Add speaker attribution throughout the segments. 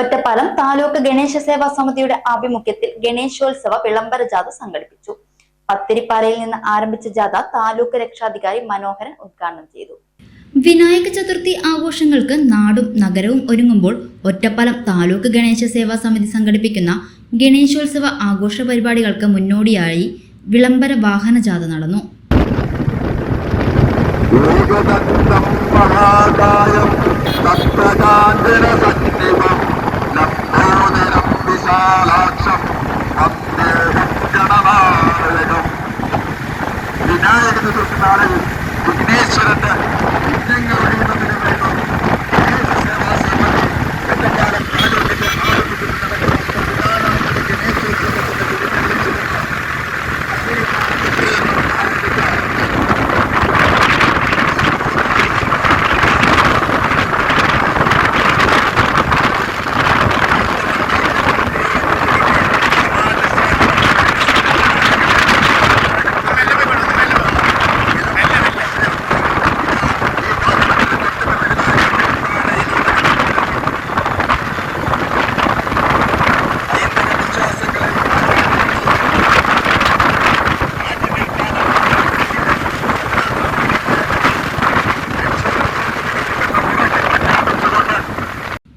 Speaker 1: ഒറ്റപ്പാലം താലൂക്ക് ഗണേശ സേവാ സമിതിയുടെ ആഭിമുഖ്യത്തിൽ ഗണേശോത്സവ വിളംബര ജാഥ സംഘടിപ്പിച്ചു. പത്തിരിപ്പാലയിൽ നിന്ന് ആരംഭിച്ച ജാഥ താലൂക്ക് രക്ഷാധികാരി മനോഹരൻ ഉദ്ഘാടനം ചെയ്തു.
Speaker 2: വിനായക ചതുർത്ഥി ആഘോഷങ്ങൾക്ക് നാടും നഗരവും ഒരുങ്ങുമ്പോൾ ഒറ്റപ്പാലം താലൂക്ക് ഗണേശ സേവാ സമിതി സംഘടിപ്പിക്കുന്ന ഗണേശോത്സവ ആഘോഷ പരിപാടികൾക്ക് മുന്നോടിയായി വിളംബര വാഹന ജാഥ നടന്നു.
Speaker 3: വിനായക ചതുർത്ഥി നാളിൽ വിഘ്നേശ്വരന്റെ വിഘ്നങ്ങൾ ഒഴിയുന്നതിന് വേണ്ടി ഗണേശ സേവാ സമിതി ഒറ്റപ്പാലം താലൂക്കിന്റെ ആഭിമുഖ്യത്തിൽ നടക്കുന്ന പ്രധാനമന്ത്രി ഗണേശോത്സവത്തിന്റെ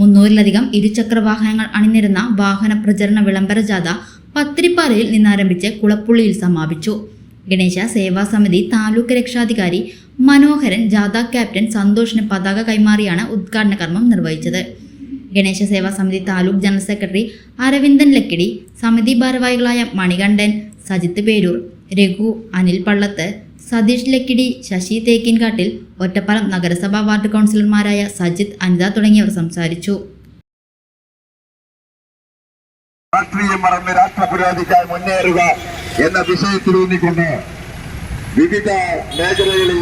Speaker 2: മുന്നൂറിലധികം ഇരുചക്ര വാഹനങ്ങൾ അണിനിരുന്ന വാഹന പ്രചരണ വിളംബര ജാഥ പത്തിരിപ്പാലയിൽ നിന്നാരംഭിച്ച് കുളപ്പുള്ളിയിൽ സമാപിച്ചു. ഗണേശ സേവാ സമിതി താലൂക്ക് രക്ഷാധികാരി മനോഹരൻ ജാഥ ക്യാപ്റ്റൻ സന്തോഷിന് പതാക കൈമാറിയാണ് ഉദ്ഘാടന കർമ്മം നിർവഹിച്ചത്. ഗണേശ സേവാ സമിതി താലൂക്ക് ജനറൽ സെക്രട്ടറി അരവിന്ദൻ ലക്കിടി സമിതി ഭാരവാഹികളായ മണികണ്ഠൻ സജിത്ത് പേരൂർ രഘു അനിൽ പള്ളത്ത് സതീഷ് ലക്കിടി ശശി തേക്കിൻകാട്ടിൽ ഒറ്റപ്പാലം നഗരസഭാ വാർഡ് കൗൺസിലർമാരായ സജിത് അനിത തുടങ്ങിയവർ സംസാരിച്ചു.
Speaker 3: രാഷ്ട്രീയം മറന്ന് രാഷ്ട്രപുരോഗതിക്കായി മുന്നേറുക എന്ന വിഷയത്തിലൂന്നിക്കൊണ്ട് വിവിധ മേഖലകളിൽ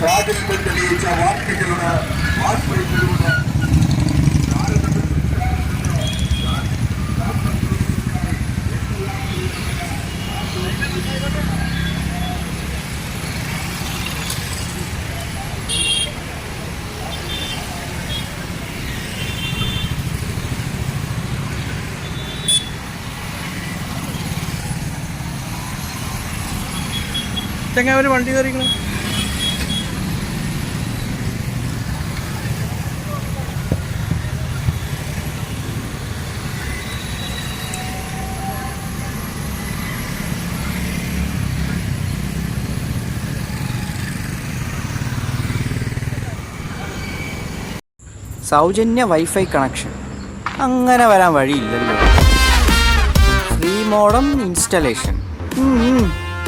Speaker 3: പ്രാതിനിധ്യം തെളിയിച്ച വാർത്തകളുടെ വാർത്തയിലൂടെ
Speaker 4: ചെങ്ങ അവർ വണ്ടി കയറിക്കണ
Speaker 5: സൗജന്യ വൈഫൈ കണക്ഷൻ. അങ്ങനെ വരാൻ വഴിയില്ലല്ലോ. Free modem installation.